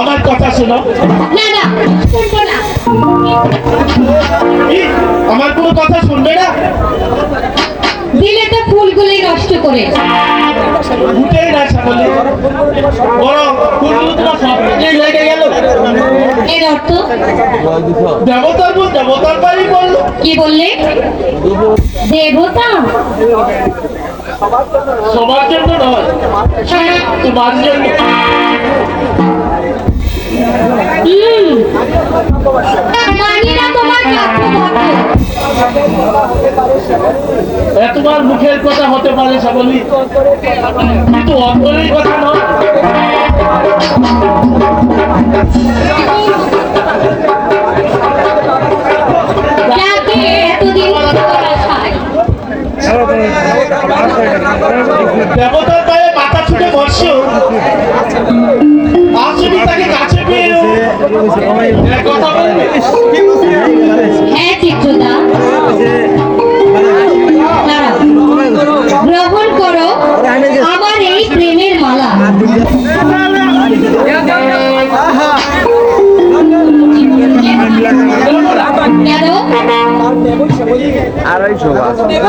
আমার কথা শোনো। না না শুনব না। আমার কোনো কথা শুনবে না? দিলে তো ফুলগুলি নষ্ট করে। না ফুলগুলো তোমার লেগে গেল। এর অর্থ? দেবতার বল দেবতার বাড়ি বলল কি বললে? দেবতা? সবার জন্য নয় তোমার জন্য। হুম। না তোমার চক্রবর্তী এ তোমার মুখের কথা হতে পারে সকলি কিন্তু অন্তরের কথা নয়। যাকে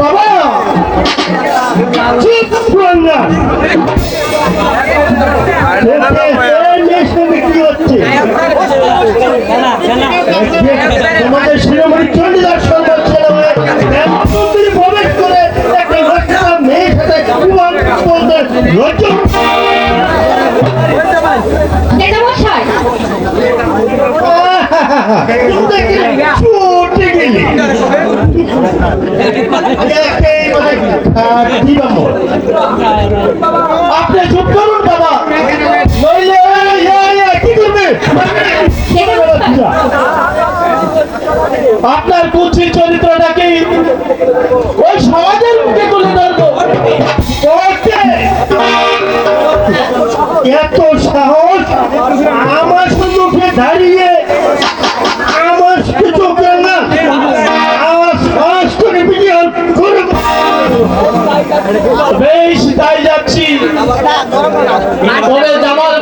বাবা চিত পুরান্না তোমাদের শিরোমণি চণ্ডীদাস সরকার ছেলে প্রবেশ করে একটা লজ্জা মেয়ের সাথে লজ্জা আপনি চুপ করুন বাবা কি? করবে আপনার কুচির চরিত্রটাকে ওই সমাজের মুখে তুলে বেশ তাই যাচ্ছি। জামাল